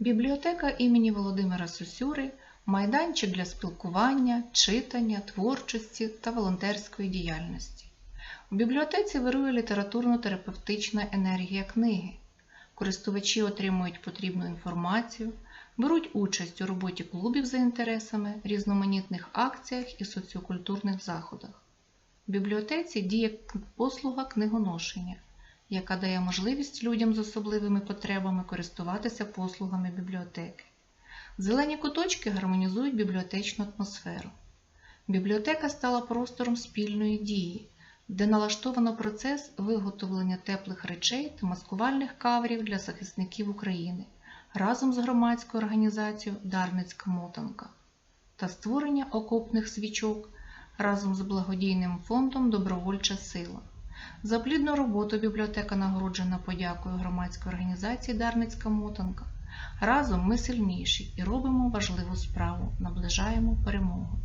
Бібліотека імені Володимира Сосюри майданчик для спілкування, читання, творчості та волонтерської діяльності. У бібліотеці вирує літературно-терапевтична енергія книги. Користувачі отримують потрібну інформацію, беруть участь у роботі клубів за інтересами, різноманітних акціях і соціокультурних заходах. В бібліотеці діє послуга книгоношення, яка дає можливість людям з особливими потребами користуватися послугами бібліотеки. Зелені куточки гармонізують бібліотечну атмосферу. Бібліотека стала простором спільної дії, де налаштовано процес виготовлення теплих речей та маскувальних каврів для захисників України разом з громадською організацією Дарницька мотанка та створення окопних свічок разом з благодійним фондом Добровольча сила. За плідну роботу бібліотека нагороджена подякою громадської організації Дарницька мотанка. Разом ми сильніші і робимо важливу справу, наближаємо перемогу.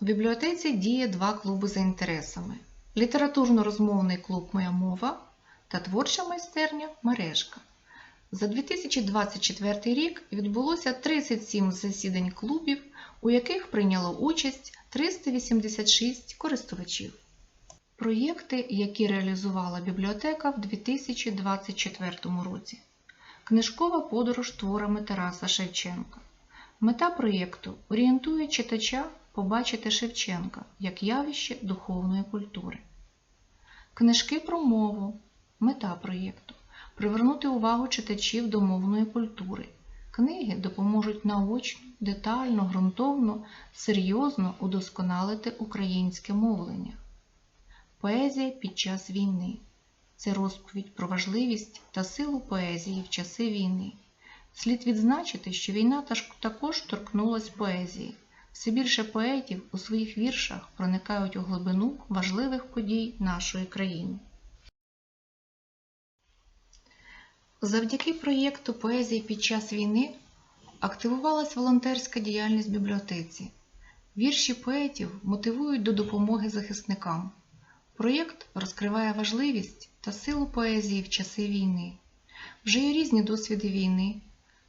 У бібліотеці діє два клуби за інтересами: літературно-розмовний клуб Моя мова та творча майстерня Мережка. За 2024 рік відбулося 37 засідань клубів, у яких прийняло участь 386 користувачів. Проєкти, які реалізувала бібліотека в 2024 році. Книжкова подорож творами Тараса Шевченка. Мета проєкту орієнтує читача побачити Шевченка як явище духовної культури. Книжки про мову. Мета проєкту привернути увагу читачів до мовної культури. Книги допоможуть наочно, детально, ґрунтовно, серйозно удосконалити українське мовлення. Поезія під час війни це розповідь про важливість та силу поезії в часи війни. Слід відзначити, що війна також торкнулась поезії. Все більше поетів у своїх віршах проникають у глибину важливих подій нашої країни. Завдяки проєкту Поезія під час війни активувалась волонтерська діяльність в бібліотеці. Вірші поетів мотивують до допомоги захисникам. Проєкт розкриває важливість та силу поезії в часи війни. Вже є різні досвіди війни,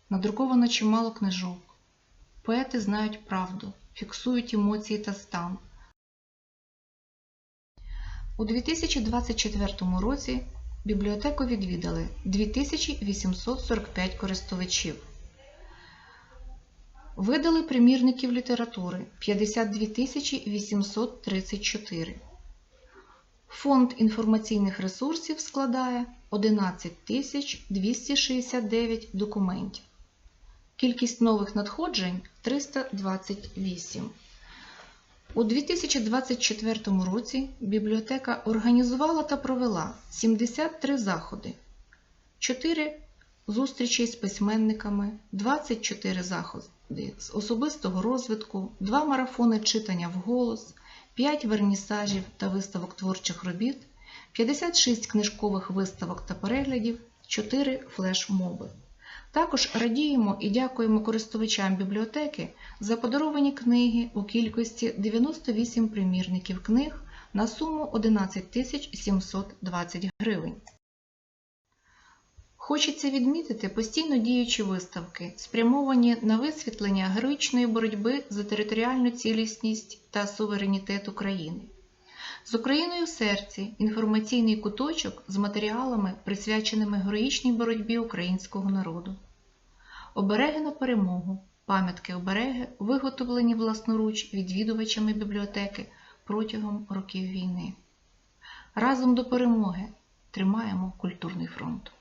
надруковано чимало книжок. Поети знають правду, фіксують емоції та стан. У 2024 році бібліотеку відвідали 2845 користувачів. Видали примірників літератури 52 834. Фонд інформаційних ресурсів складає 11 269 документів. Кількість нових надходжень 328. У 2024 році бібліотека організувала та провела 73 заходи, 4 зустрічі з письменниками, 24 заходи з особистого розвитку, 2 марафони читання вголос, 5 вернісажів та виставок творчих робіт, 56 книжкових виставок та переглядів, 4 флешмоби. Також радіємо і дякуємо користувачам бібліотеки за подаровані книги у кількості 98 примірників книг на суму 11 720 гривень. Хочеться відмітити постійно діючі виставки, спрямовані на висвітлення героїчної боротьби за територіальну цілісність та суверенітет України. З Україною в серці інформаційний куточок з матеріалами, присвяченими героїчній боротьбі українського народу. Обереги на перемогу. Пам'ятки обереги виготовлені власноруч відвідувачами бібліотеки протягом років війни. Разом до перемоги тримаємо культурний фронт.